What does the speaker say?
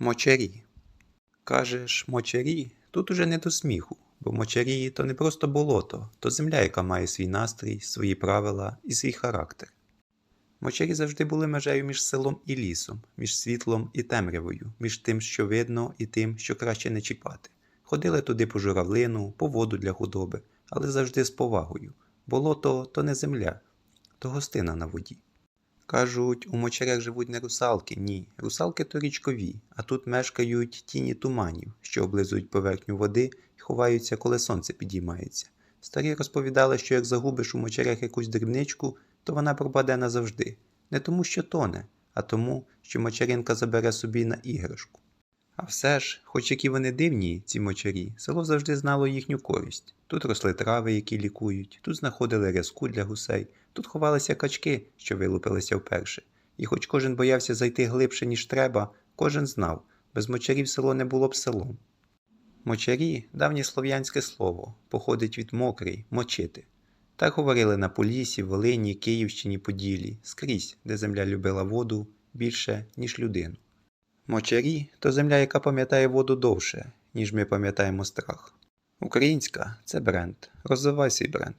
Мочарі. Кажеш, мочарі? Тут уже не до сміху, бо мочарі то не просто болото, то земля, яка має свій настрій, свої правила і свій характер. Мочарі завжди були межею між селом і лісом, між світлом і темрявою, між тим, що видно, і тим, що краще не чіпати. Ходили туди по журавлину, по воду для худоби, але завжди з повагою. Болото то не земля, то гостина на воді. Кажуть, у мочарях живуть не русалки, ні. Русалки то річкові, а тут мешкають тіні туманів, що облизують поверхню води і ховаються, коли сонце підіймається. Старі розповідали, що як загубиш у мочарях якусь дрібничку, то вона пропаде назавжди. Не тому, що тоне, а тому, що мочаринка забере собі на іграшку. А все ж, хоч які вони дивні, ці мочарі, село завжди знало їхню користь. Тут росли трави, які лікують, тут знаходили рязку для гусей, тут ховалися качки, що вилупилися вперше. І хоч кожен боявся зайти глибше, ніж треба, кожен знав, без мочарів село не було б селом. Мочарі давнє слов'янське слово, походить від мокрий, мочити. Так говорили на Поліссі, Волині, Київщині, Поділі, скрізь, де земля любила воду більше, ніж людину. Мочарі то земля, яка пам'ятає воду довше, ніж ми пам'ятаємо страх. Українська це бренд. Розвивай свій бренд.